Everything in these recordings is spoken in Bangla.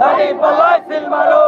দাড়ি পাল্লায় সিল মারো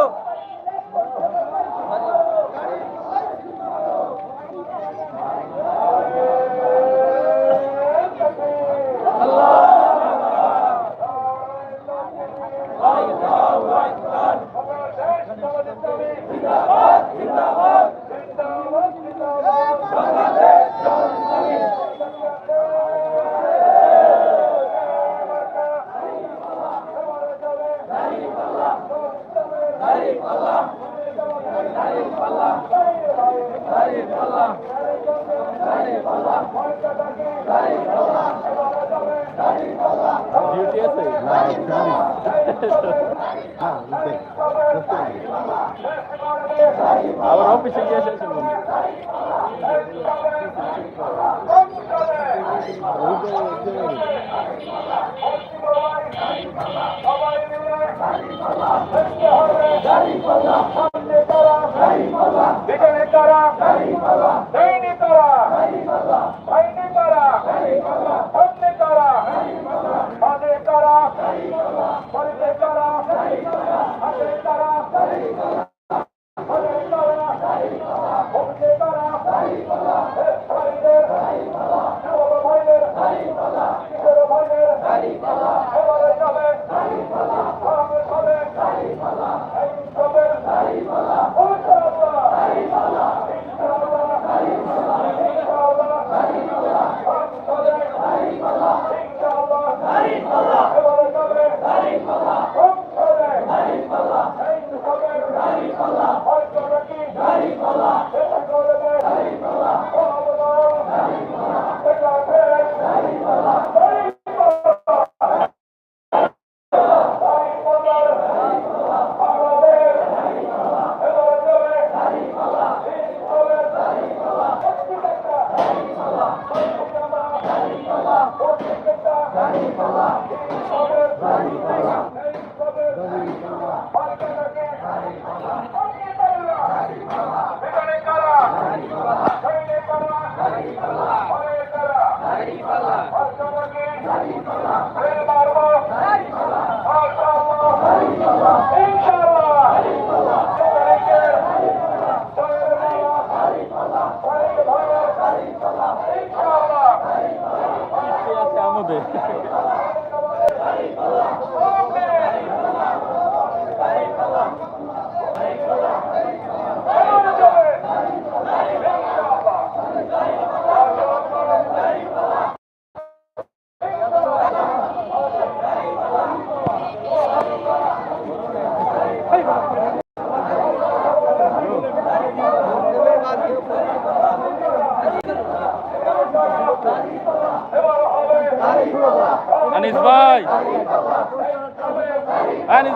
ডিউটি আছে আবার অফিসে গিয়ে শেষ হলো বিজয় তারা দৈনি তারা ভাইনি তারা অন্য তারা মাঝে তারা পরিতে তারা হাতে তারা হাতে তারা ভক্তে তারা ভাইদের যুবক ভাইদের কিশোর ভাইদের এবারে যাবে ভাবে ভাবে এই সবের আছে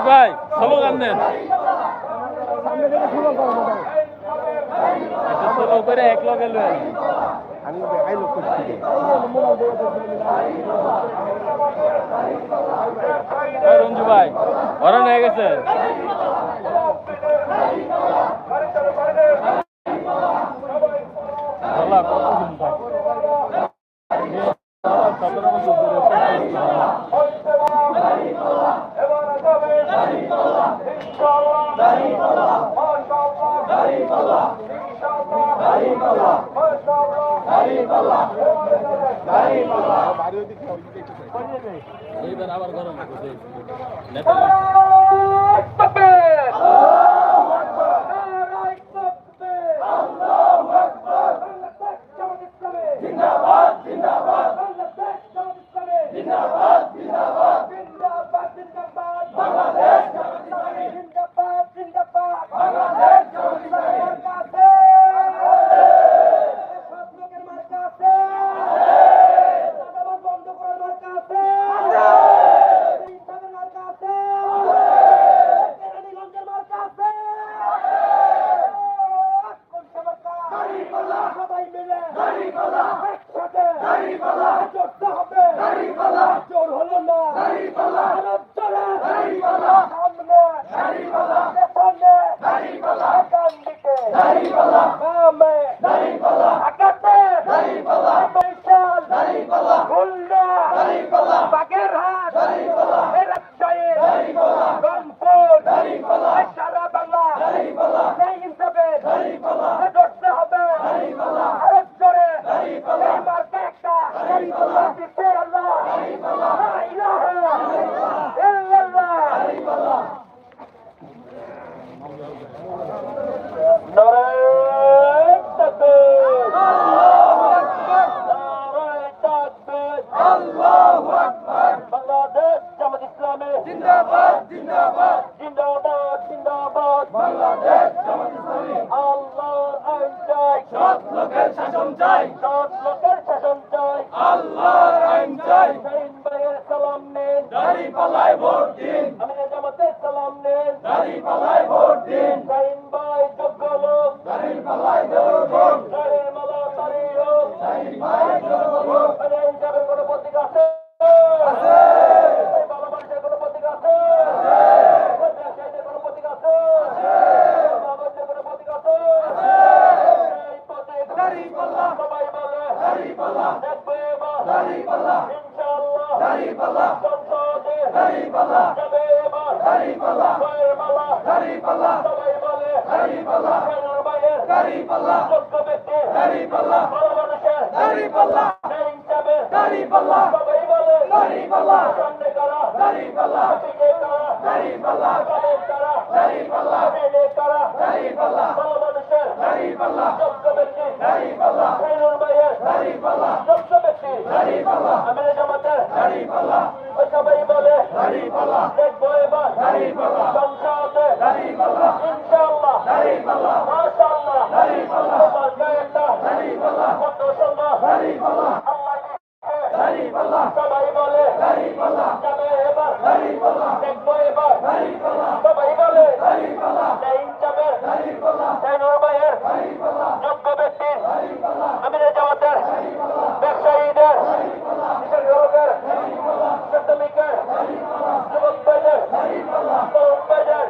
ভাই স্লোগান দেন। স্লো করে এক লগে লয়ে আমি দেখাই লোক রঞ্জু ভাই হরণ হয়ে গেছে। সতেরো বছর এইবার আবার গরম নেতা দাড়ি পাল্লায় ভোট দিন। শাহিন ভাই যোগ্য লোক দাড়ি পাল্লায় ভোট দাড়ির মালা দাড়ি হোক শাহিন ভাই যোগ্য লোক আইন যাবে কোনো প্রতীক আছে? আছে। ভালো মানুষের কোনো প্রতীক আছে? আছে। কোনো প্রতীক আছে? ইনশাআল্লাহ। দাড়ি পাল্লা সংসদে দাড়ি পাল্লা যাবে এবার দাড়ি পাল্লা বয়ের মালা দাড়ি পাল্লা সবাই বলে দাড়ি পাল্লা কেনার বাইরের দাড়ি পাল্লা যোগ্য ব্যক্তি দাড়ি পাল্লা ভালো মানুষের দাড়ি পাল্লা সেই হিসাবে দাড়ি পাল্লা সবাই বলে দাড়ি পাল্লা সামনে কারা দাড়ি পাল্লা দাড়ি পাল্লা কারা দাড়ি পাল্লা মেনে মানুষের দাড়ি পাল্লা যোগ্য ব্যক্তি দাড়ি পাল্লা কেনার বাইরের দাড়ি পাল্লা যোগ্য ব্যক্তি দাড়ি পাল্লা আমির জামাতের দাড়ি পাল্লা সবাই বলে দাড়ি পাল্লা দেখব এবার দাড়ি পাল্লা সংসদে দাড়ি পাল্লা ইনশাআল্লাহ দাড়ি পাল্লা মাশাআল্লাহ দাড়ি পাল্লা তোমার গায়েটা দাড়ি পাল্লা কত সুন্দর দাড়ি পাল্লা আল্লাহ দাড়ি পাল্লা সবাই বলে দাড়ি পাল্লা যাবে এবার দাড়ি পাল্লা দেখব এবার দাড়ি পাল্লা সবাই বলে দাড়ি পাল্লা সেই যাবে দাড়ি পাল্লা সেই নরমায়ের দাড়ি পাল্লা যোগ্য ব্যক্তি আমির জামাতের ব্যবসায়ীদের যুবকের শ্রমিকের যুবক ভাইদের তরুণ ভাইদের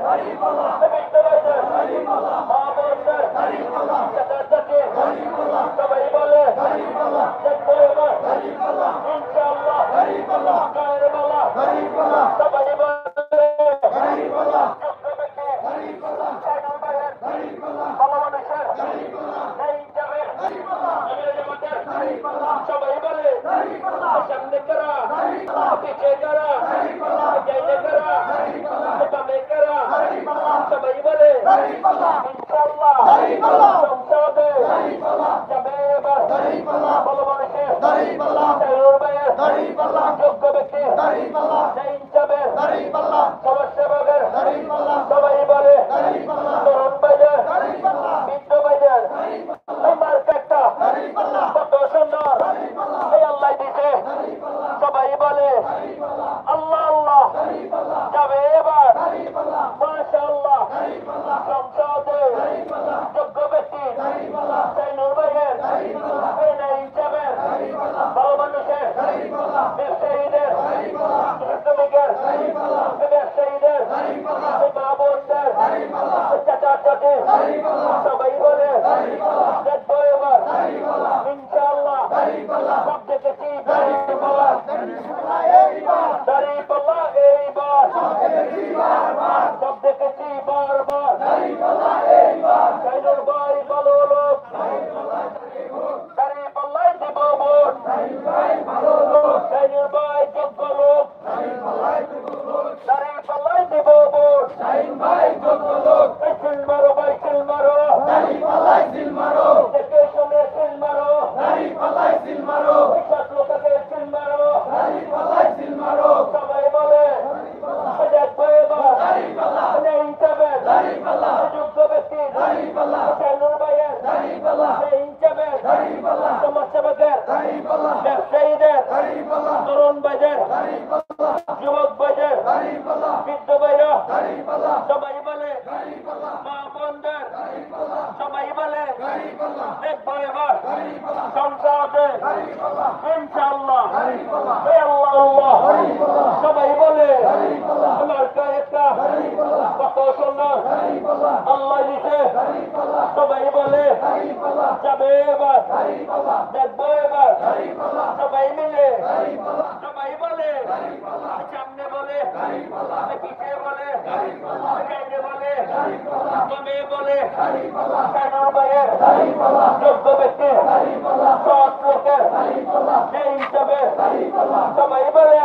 সবাই বলে আল্লাহ আল্লাহ। যাবে এবার মাশাআল্লাহ সংসদে যোগ্য ব্যক্তি সেই নুরবাইয়ের এই নাই হিসাবে ভালো মানুষের ব্যবসায়ীদের শ্রমিকের ব্যবসায়ীদের মা বোনদের চাচা সবাই বলে। সমাজসেবকের ব্যবসায়ীদের তরুণ বাজার যুবক বাজার বৃদ্ধ বাইরা সবাই বলে সবাই বলে দেখব এবার সংসদে ইনশাল্লাহ আল্লাহ সবাই বলে একটা কত সুন্দর। আল্লাহ বলে যাবে এবার। দেখব এবার। সবাই মিলে। সবাই বলে। সামনে বলে। পিছিয়ে বলে। সাইডে বলে। বামে বলে। ভাইয়ের যোগ্য ব্যক্তি। সৎ লোকের। সেই হিসাবে। সবাই বলে।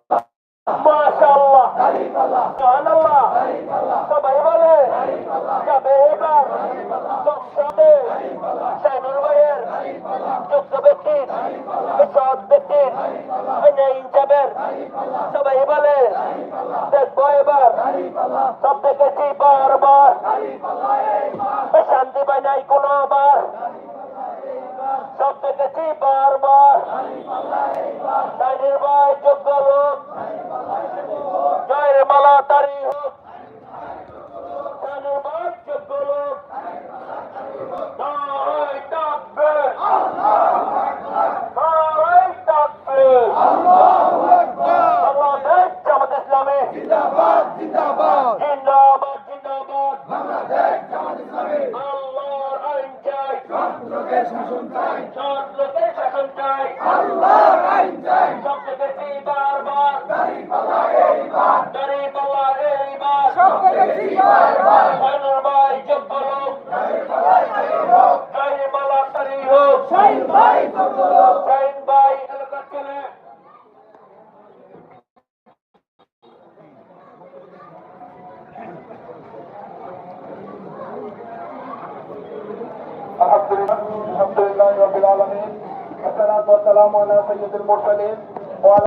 মাশাআল্লাহ সুবহানাল্লাহ সবাই বলে যাবে এবার সংসদে সাইনুর ভাইয়ের যোগ্য ব্যক্তি সৎ ব্যক্তি নেই যাবেন সবাই বলে দেখব এবার সব দেখেছি বারবার শান্তি পাই নাই কোনো বার সব দেখেছি বারবার। সাইনুর ভাই যোগ্য লোক। জয়ের মালা তারি হোক। সাইনুর ভাই الحمد لله رب العالمين والصلاة والسلام على سيد المرسلين وعلى